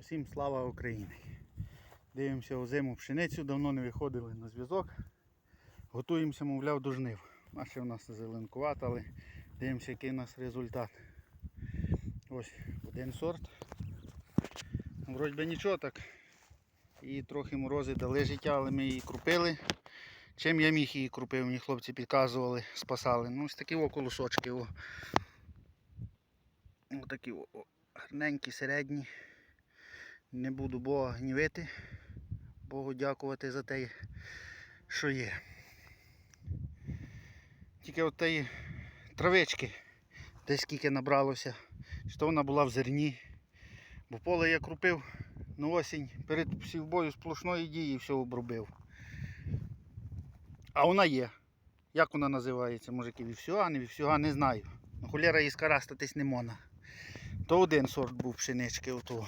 Усім слава Україні! Дивимося у зиму пшеницю, давно не виходили на зв'язок. Готуємося, мовляв, до жнив. А ще в нас зеленкувата, але дивимося, який у нас результат. Ось один сорт. Вроді би нічого так. І трохи морози дали життя, але ми її крупили. Чим я міг її крупив, мені хлопці підказували, спасали. Ну, ось такі о колосочки. О. Ось такі о, о, гарненькі, середні. Не буду Бога гнівити. Богу дякувати за те, що є. Тільки от тієї травички, десь скільки набралося, що вона була в зерні. Бо поле я крупив на осінь перед сівбою сплошної дії все обробив. А вона є. Як вона називається? Може вівсюга, не вівсюга, не знаю. Ну, Холєра її скарастатись не можна. То один сорт був пшенички отого.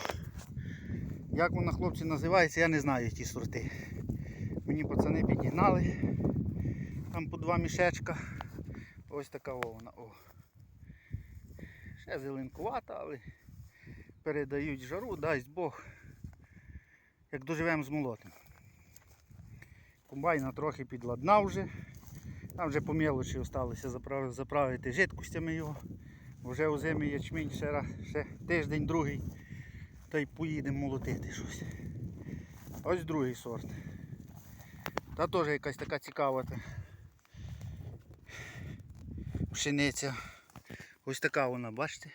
Як вона, хлопці, називається, я не знаю ті сорти. Мені пацани підігнали. Там по два мішечка. Ось така вона. О. Ще зеленкувата, але передають жару, дасть Бог. Як доживемо з молотим. Комбайна трохи підладнав вже. Там вже по мелочі залишилося заправити, жидкостями його. Вже у зимі ячмінь ще, раз, ще тиждень другий. Та й поїдемо молотити щось. Ось другий сорт. Та теж якась така цікава пшениця. Ось така вона, бачите?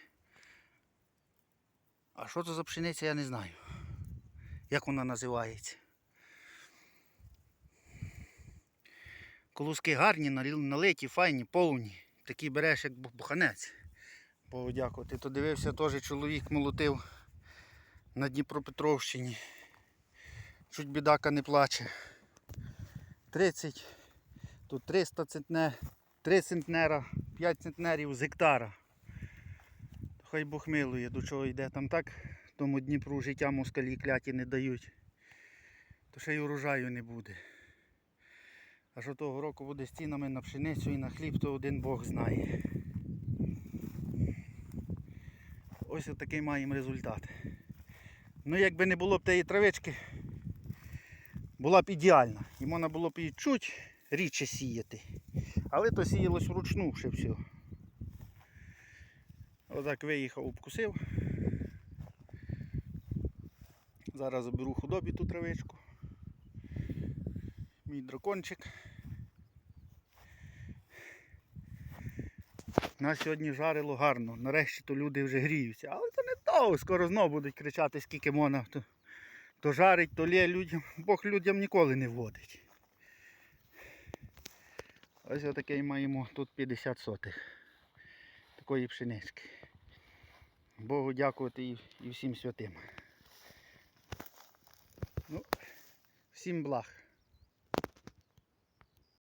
А що це за пшениця, я не знаю. Як вона називається. Колоски гарні, налиті, файні, повні. Такі береш, як бу- буханець. Богу дякувати. То дивився теж чоловік молотив на Дніпропетровщині. Чуть бідака не плаче. 30, тут 300 центнер, 3 центнера, 5 центнерів з гектара. Хай Бог милує, до чого йде. Там так тому Дніпру життя москалі кляті не дають. То ще й урожаю не буде. А що того року буде з цінами на пшеницю і на хліб, то один Бог знає. Ось такий маємо результат. Ну якби не було б тієї травички, була б ідеальна. І можна було б її чуть рідше сіяти. Але то сіялось вручну ще все. Отак виїхав, обкусив. Зараз заберу худобі ту травичку. Мій дракончик. Нас сьогодні жарило гарно. Нарешті то люди вже гріються. Але то не то, скоро знову будуть кричати, скільки можна. То, то жарить, то лє людям. Бог людям ніколи не вводить. Ось отакий маємо тут 50 сотих. Такої пшенички. Богу дякувати і, і всім святим. Ну, всім благ.